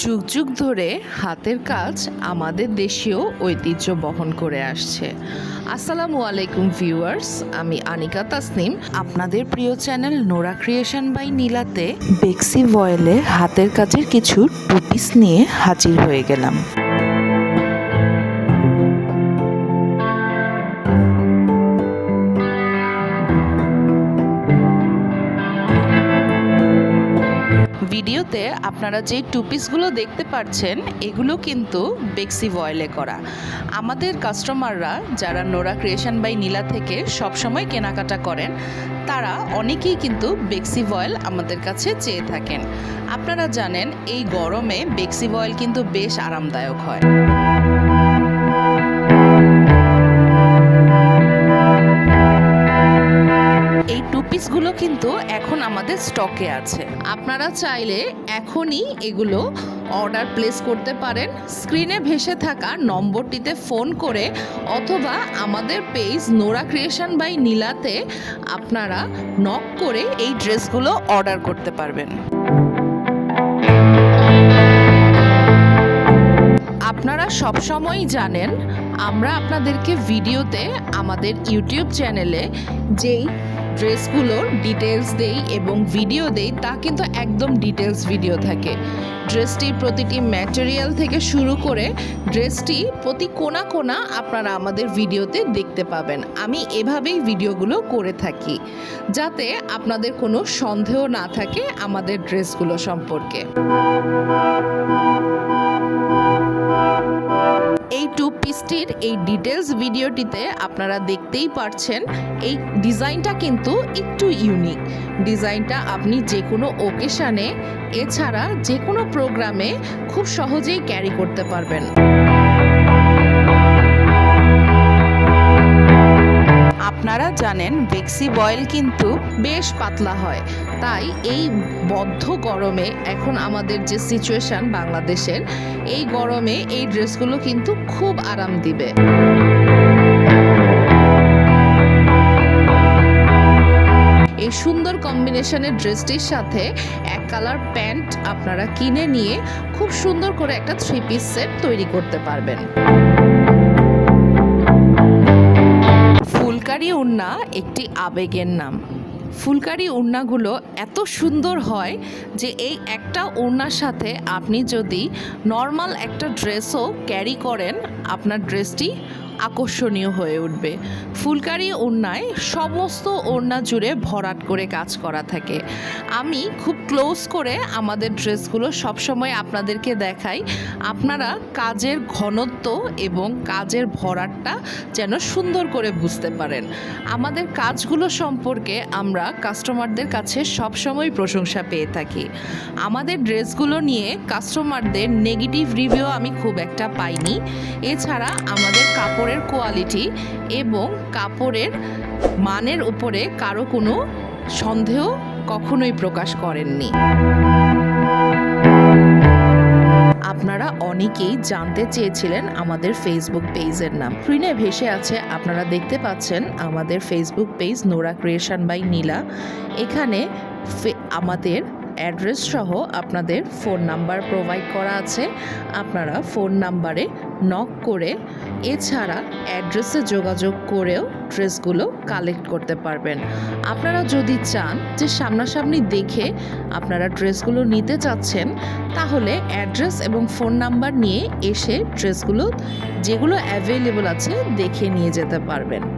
যুগ যুগ ধরে হাতের কাজ আমাদের দেশীয় ঐতিহ্য বহন করে আসছে। আসসালামু আলাইকুম ভিউয়ার্স, আমি আনিকা তাসনিম। আপনাদের প্রিয় চ্যানেল নোরা ক্রিয়েশন বাই নীলাতে বেক্সি ভয়েলে হাতের কাজের কিছু টুপিস নিয়ে হাজির হয়ে গেলাম। ভিডিওতে আপনারা যে টু পিসগুলো দেখতে পাচ্ছেন এগুলো কিন্তু বেক্সি ভয়েলে করা। আমাদের কাস্টমাররা যারা নোরা ক্রিয়েশন বাই নীলা থেকে সবসময় কেনাকাটা করেন, তারা অনেকেই কিন্তু বেক্সি ভয়েল আমাদের কাছে চেয়ে থাকেন। আপনারা জানেন, এই গরমে বেক্সি ভয়েল কিন্তু বেশ আরামদায়ক হয়। আমাদের স্টকে আছে। আপনারা চাইলে এখনই এগুলো অর্ডার প্লেস করতে পারেন। স্ক্রিনে ভেসে থাকা নম্বরটিতে ফোন করে অথবা আমাদের পেজ নোরা ক্রিয়েশন বাই নীলাতে আপনারা নক করে এই ড্রেসগুলো অর্ডার করতে পারবেন। আপনারা সবসময়ই জানেন, আমরা আপনাদেরকে ভিডিওতে আমাদের ইউটিউব চ্যানেলে যেই ড্রেসগুলোর ডিটেলস দেই এবং ভিডিও দেই, তা কিন্তু একদম ডিটেলস ভিডিও থাকে। ড্রেসটির প্রতিটি ম্যাটেরিয়াল থেকে শুরু করে ড্রেসটি প্রতি কোনা কোনা আপনারা আমাদের ভিডিওতে দেখতে পাবেন। আমি এভাবেই ভিডিওগুলো করে থাকি, যাতে আপনাদের কোনো সন্দেহ না থাকে আমাদের ড্রেসগুলো সম্পর্কে। ডিটেলস ভিডিওটিতে আপনারা দেখতেই পারছেন, এই ডিজাইনটা কিন্তু একটু ইউনিক ডিজাইনটা আপনি যে কোনো ওকেশানে এছাড়া যে কোনো প্রোগ্রামে খুব সহজেই ক্যারি করতে পারবেন। আপনারা জানেন, বেক্সি বয়েল কিন্তু বেশ পাতলা হয়। তাই এই বদ্ধ গরমে এখন আমাদের যে সিচুয়েশন বাংলাদেশের, এই গরমে এই ড্রেসগুলো কিন্তু খুব আরাম দিবে। এই সুন্দর কম্বিনেশনের ড্রেসটির সাথে এক কালার প্যান্ট আপনারা কিনে নিয়ে খুব সুন্দর করে একটা থ্রি পিস সেট তৈরি করতে পারবেন। ফুলকারি উন্না একটি আবেগের নাম। ফুলকারি উন্নাগুলো এত সুন্দর হয় যে এই একটা উন্নার সাথে আপনি যদি নর্মাল একটা ড্রেসও ক্যারি করেন, আপনার ড্রেসটি আকর্ষণীয় হয়ে উঠবে। ফুলকারি ওড়নায় সমস্ত ওড়না জুড়ে ভরাট করে কাজ করা থাকে। আমি খুব ক্লোজ করে আমাদের ড্রেসগুলো সবসময় আপনাদেরকে দেখাই। আপনারা কাজের ঘনত্ব এবং কাজের ভরাটটা যেন সুন্দর করে বুঝতে পারেন। আমাদের কাজগুলো সম্পর্কে আমরা কাস্টমারদের কাছে সবসময় প্রশংসা পেয়ে থাকি। আমাদের ড্রেসগুলো নিয়ে কাস্টমারদের নেগেটিভ রিভিউ আমি খুব একটা পাইনি। এছাড়া আমাদের কাপড়ের কোয়ালিটি এবং কাপড়ের মানের উপরে কারও কোনো সন্দেহ কখনোই প্রকাশ করেননি। আপনারা অনেকেই জানতে চেয়েছিলেন আমাদের ফেসবুক পেজের নাম। স্ক্রিনে ভেসে আছে, আপনারা দেখতে পাচ্ছেন আমাদের Facebook page Nora creation by Nila. এখানে আমাদের অ্যাড্রেস সহ আপনাদের ফোন নাম্বার প্রোভাইড করা আছে। আপনারা ফোন নাম্বারে নক করে এছাড়া অ্যাড্রেসে যোগাযোগ করেও ড্রেসগুলো কালেক্ট করতে পারবেন। আপনারা যদি চান যে সামনাসামনি দেখে আপনারা ড্রেসগুলো নিতে চাচ্ছেন, তাহলে অ্যাড্রেস এবং ফোন নাম্বার নিয়ে এসে ড্রেসগুলো যেগুলো অ্যাভেলেবল আছে দেখে নিয়ে যেতে পারবেন।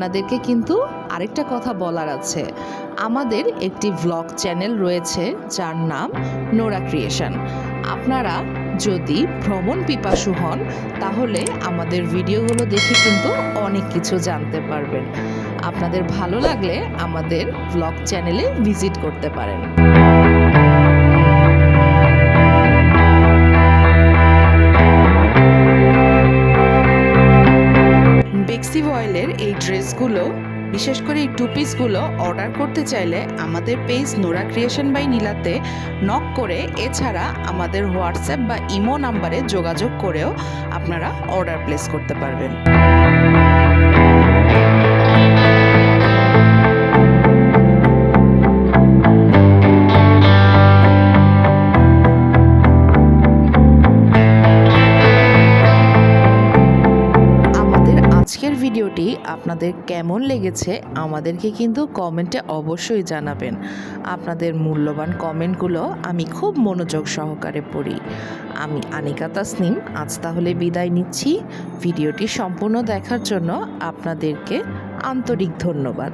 আপনাদেরকে কিন্তু আরেকটা কথা বলার আছে। আমাদের একটি ভ্লগ চ্যানেল রয়েছে, যার নাম নোরা ক্রিয়েশন আপনারা যদি ভ্রমণ পিপাসু হন, তাহলে আমাদের ভিডিওগুলো দেখে কিন্তু অনেক কিছু জানতে পারবেন। আপনাদের ভালো লাগলে আমাদের ভ্লগ চ্যানেলে ভিজিট করতে পারেন। বিশেষ করে এই টু পিসগুলো অর্ডার করতে চাইলে আমাদের পেজ নোরা ক্রিয়েশন বাই নীলাতে নক করে এছাড়া আমাদের হোয়াটসঅ্যাপ বা ইমো নাম্বারে যোগাযোগ করেও আপনারা অর্ডার প্লেস করতে পারবেন। ভিডিওটি আপনাদের কেমন লেগেছে আমাদেরকে কিন্তু কমেন্টে অবশ্যই জানাবেন। আপনাদের মূল্যবান কমেন্টগুলো আমি খুব মনোযোগ সহকারে পড়ি। আমি আনিকা তাসনিম, আজ তাহলে বিদায় নিচ্ছি। ভিডিওটি সম্পূর্ণ দেখার জন্য আপনাদেরকে আন্তরিক ধন্যবাদ।